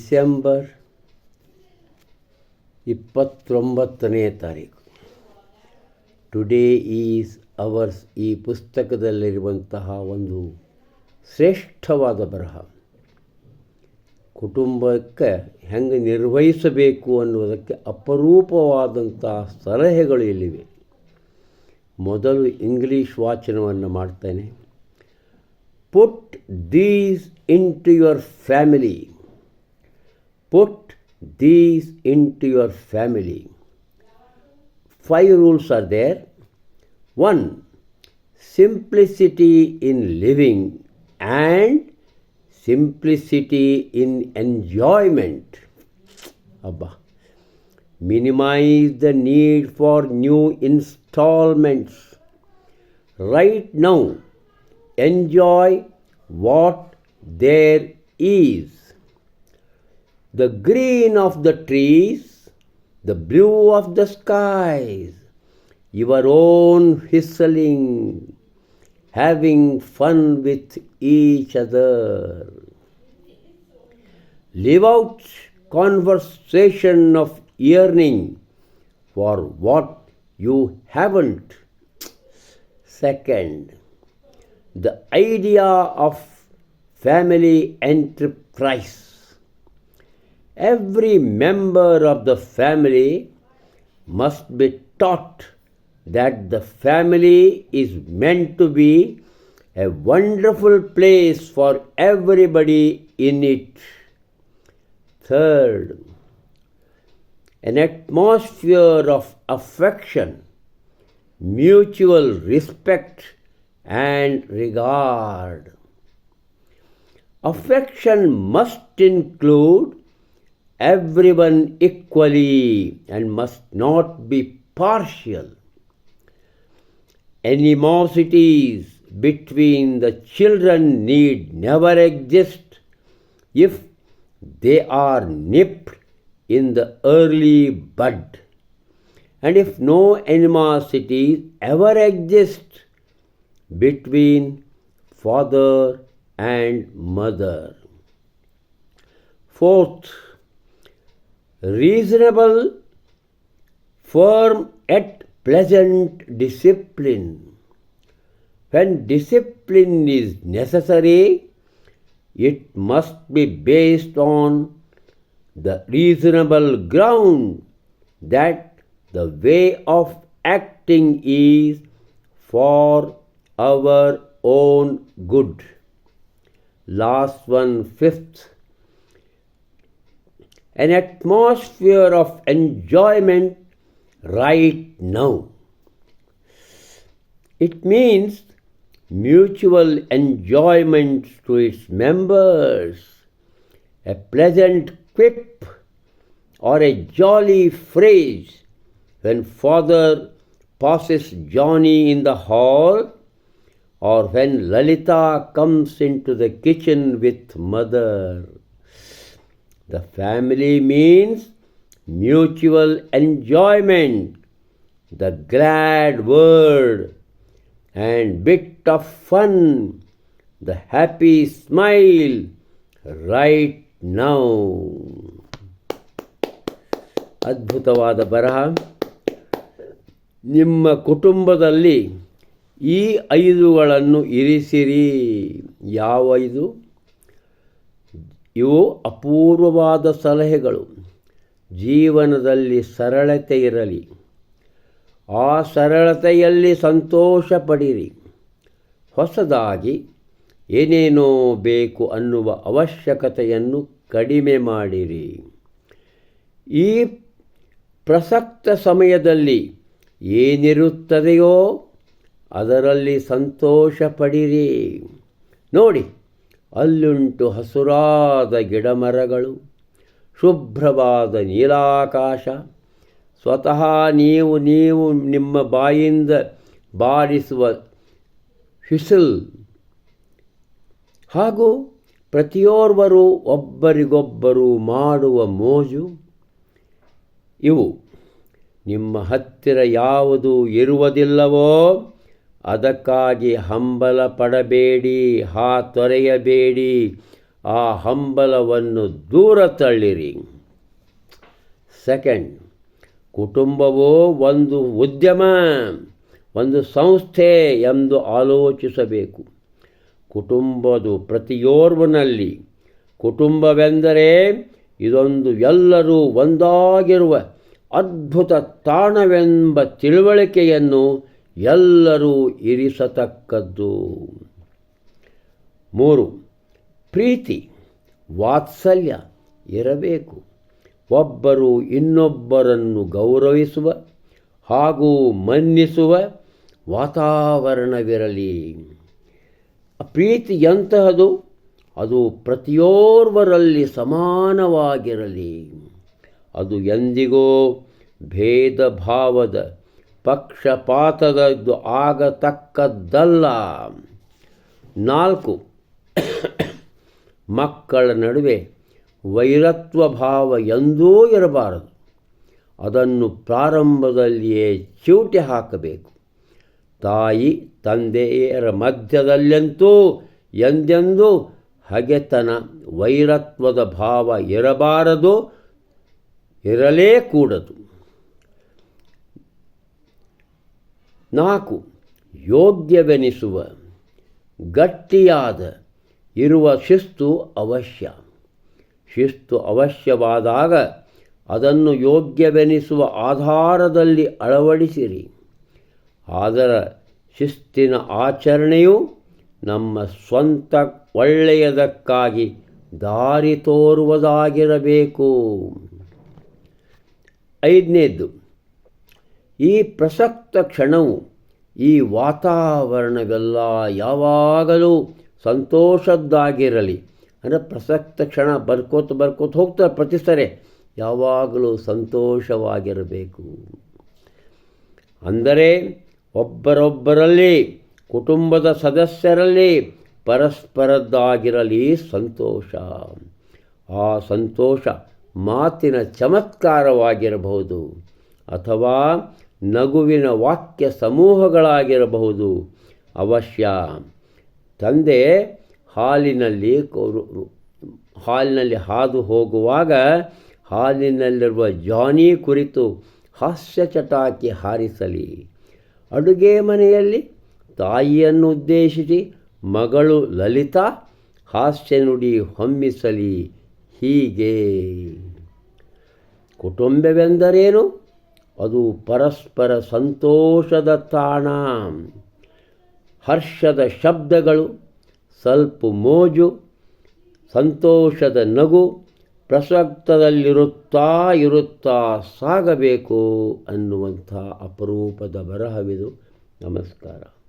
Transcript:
December ಇಪ್ಪತ್ತೊಂಬತ್ತನೇ ತಾರೀಕು. Today is ours ಈ ಪುಸ್ತಕದಲ್ಲಿರುವಂತಹ ಒಂದು ಶ್ರೇಷ್ಠವಾದ ಬರಹ. ಕುಟುಂಬಕ್ಕೆ ಹೆಂಗೆ ನಿರ್ವಹಿಸಬೇಕು ಅನ್ನುವುದಕ್ಕೆ ಅಪರೂಪವಾದಂತಹ ಸಲಹೆಗಳು ಇಲ್ಲಿವೆ. ಮೊದಲು ಇಂಗ್ಲೀಷ್ ವಾಚನವನ್ನು ಮಾಡ್ತೇನೆ. Put these into your family Put these into your family. Five rules are there. One, simplicity in living and simplicity in enjoyment. Abba. Minimize the need for new installments. Right now, enjoy what there is. The green of the trees, the blue of the skies, your own whistling, having fun with each other. Live out conversation of yearning for what you haven't. Second, the idea of family enterprise. Every member of the family must be taught that the family is meant to be a wonderful place for everybody in it. Third, an atmosphere of affection, mutual respect, and regard. Affection must include everyone equally and must not be partial. Animosities between the children need never exist if they are nipped in the early bud. And if no animosities ever exist between father and mother. Fourth, reasonable, firm yet pleasant discipline. When discipline is necessary, it must be based on the reasonable ground that the way of acting is for our own good. Last one, fifth. An atmosphere of enjoyment right now. It means mutual enjoyment to its members, a pleasant quip or a jolly phrase when father passes Johnny in the hall or when Lalita comes into the kitchen with mother. The family means mutual enjoyment, the glad word and bit of fun, the happy smile right now. ಅದ್ಭುತವಾದ ಬರಹ ನಿಮ್ಮ ಕುಟುಂಬದಲ್ಲಿ ಈ ಐದುಗಳನ್ನು ಇರಿಸಿರಿ ಯಾವ ಐದು ಇವು ಅಪೂರ್ವವಾದ ಸಲಹೆಗಳು. ಜೀವನದಲ್ಲಿ ಸರಳತೆ ಇರಲಿ. ಆ ಸರಳತೆಯಲ್ಲಿ ಸಂತೋಷ ಪಡಿರಿ ಹೊಸದಾಗಿ ಏನೇನೋ ಬೇಕು ಅನ್ನುವ ಅವಶ್ಯಕತೆಯನ್ನು ಕಡಿಮೆ ಮಾಡಿರಿ. ಈ ಪ್ರಸಕ್ತ ಸಮಯದಲ್ಲಿ ಏನಿರುತ್ತದೆಯೋ ಅದರಲ್ಲಿ ಸಂತೋಷ ಪಡಿರಿ ನೋಡಿ. ಅಲ್ಲುಂಟು ಹಸುರಾದ ಗಿಡಮರಗಳು, ಶುಭ್ರವಾದ ನೀಲಾಕಾಶ. ಸ್ವತಃ ನೀವು ನೀವು ನಿಮ್ಮ ಬಾಯಿಂದ ಬಾರಿಸುವ ಹಿಸಲ್. ಹಾಗೂ ಪ್ರತಿಯೋರ್ವರು ಒಬ್ಬರಿಗೊಬ್ಬರು ಮಾಡುವ ಮೋಜು. ಇವು ನಿಮ್ಮ ಹತ್ತಿರ ಯಾವುದು ಇರುವುದಿಲ್ಲವೋ ಅದಕ್ಕಾಗಿ ಹಂಬಲ ಪಡಬೇಡಿ ಹಾ ತೊರೆಯಬೇಡಿ, ಆ ಹಂಬಲವನ್ನು ದೂರ ತಳ್ಳಿರಿ. ಸೆಕೆಂಡ್ ಕುಟುಂಬವು ಒಂದು ಉದ್ಯಮ, ಒಂದು ಸಂಸ್ಥೆ ಎಂದು ಆಲೋಚಿಸಬೇಕು. ಕುಟುಂಬದು ಪ್ರತಿಯೋರ್ವನಲ್ಲಿ, ಕುಟುಂಬವೆಂದರೆ ಇದೊಂದು ಎಲ್ಲರೂ ಒಂದಾಗಿರುವ ಅದ್ಭುತ ತಾಣವೆಂಬ ತಿಳುವಳಿಕೆಯನ್ನು ಎಲ್ಲರೂ ಇರಿಸತಕ್ಕದ್ದು. ಮೂರು, ಪ್ರೀತಿ, ವಾತ್ಸಲ್ಯ ಇರಬೇಕು. ಒಬ್ಬರು ಇನ್ನೊಬ್ಬರನ್ನು ಗೌರವಿಸುವ ಹಾಗೂ ಮನ್ನಿಸುವ ವಾತಾವರಣವಿರಲಿ. ಪ್ರೀತಿ ಎಂತಹದು? ಅದು ಪ್ರತಿಯೋರ್ವರಲ್ಲಿ ಸಮಾನವಾಗಿರಲಿ. ಅದು ಎಂದಿಗೋ ಭೇದ ಭಾವದ ಪಕ್ಷಪಾತದದ್ದು ಆಗತಕ್ಕದ್ದಲ್ಲ. ನಾಲ್ಕು, ಮಕ್ಕಳ ನಡುವೆ ವೈರತ್ವ ಭಾವ ಎಂದೂ ಇರಬಾರದು. ಅದನ್ನು ಪ್ರಾರಂಭದಲ್ಲಿಯೇ ಚೂಟಿ ಹಾಕಬೇಕು. ತಾಯಿ, ತಂದೆಯರ ಮಧ್ಯದಲ್ಲಂತೂ ಎಂದೆಂದೂ ಹಗೆತನ, ವೈರತ್ವದ ಭಾವ ಇರಬಾರದು ಇರಲೇ ಕೂಡದು ನಾಲ್ಕು, ಯೋಗ್ಯವೆನಿಸುವ, ಗಟ್ಟಿಯಾದ, ಇರುವ ಶಿಸ್ತು ಅವಶ್ಯ. ಶಿಸ್ತು ಅವಶ್ಯವಾದಾಗ ಅದನ್ನು ಯೋಗ್ಯವೆನಿಸುವ ಆಧಾರದಲ್ಲಿ ಅಳವಡಿಸಿರಿ. ಆದರ ಶಿಸ್ತಿನ ಆಚರಣೆಯು ನಮ್ಮ ಸ್ವಂತ ಒಳ್ಳೆಯದಕ್ಕಾಗಿ ದಾರಿ ತೋರುವುದಾಗಿರಬೇಕು. ಐದನೇದ್ದು ಈ ಪ್ರಸಕ್ತ ಕ್ಷಣವು ಈ ವಾತಾವರಣವೆಲ್ಲ ಯಾವಾಗಲೂ ಸಂತೋಷದ್ದಾಗಿರಲಿ. ಅಂದರೆ ಪ್ರಸಕ್ತ ಕ್ಷಣ ಬರ್ಕೋತ ಬರ್ಕೋತ ಹೋಗ್ತಾರೆ ಪ್ರತಿ ಸರಿ ಯಾವಾಗಲೂ ಸಂತೋಷವಾಗಿರಬೇಕು. ಅಂದರೆ ಒಬ್ಬರೊಬ್ಬರಲ್ಲಿ, ಕುಟುಂಬದ ಸದಸ್ಯರಲ್ಲಿ ಪರಸ್ಪರದ್ದಾಗಿರಲಿ ಸಂತೋಷ. ಆ ಸಂತೋಷ ಮಾತಿನ ಚಮತ್ಕಾರವಾಗಿರಬಹುದು. ಅಥವಾ ನಗುವಿನ ವಾಕ್ಯ ಸಮೂಹಗಳಾಗಿರಬಹುದು. ಅವಶ್ಯ. ತಂದೆ ಹಾಲಿನಲ್ಲಿ ಹಾಲಿನಲ್ಲಿ ಹಾದು ಹೋಗುವಾಗ ಹಾಲಿನಲ್ಲಿರುವ ಜಾನಿ ಕುರಿತು ಹಾಸ್ಯ ಚಟಾಕಿ ಹಾರಿಸಲಿ. ಅಡುಗೆ ಮನೆಯಲ್ಲಿ ತಾಯಿಯನ್ನು ಉದ್ದೇಶಿಸಿ ಮಗಳು ಲಲಿತಾ ಹಾಸ್ಯ ನುಡಿ ಹೊಮ್ಮಿಸಲಿ. ಹೀಗೆ. ಕುಟುಂಬವೆಂದರೇನು? ಅದು ಪರಸ್ಪರ ಸಂತೋಷದ ತಾಣ. ಹರ್ಷದ ಶಬ್ದಗಳು, ಸ್ವಲ್ಪ ಮೋಜು, ಸಂತೋಷದ ನಗು, ಪ್ರಸಕ್ತದಲ್ಲಿರುತ್ತಾ ಇರುತ್ತಾ ಸಾಗಬೇಕು ಅನ್ನುವಂಥ ಅಪರೂಪದ ಬರಹವಿದು. ನಮಸ್ಕಾರ.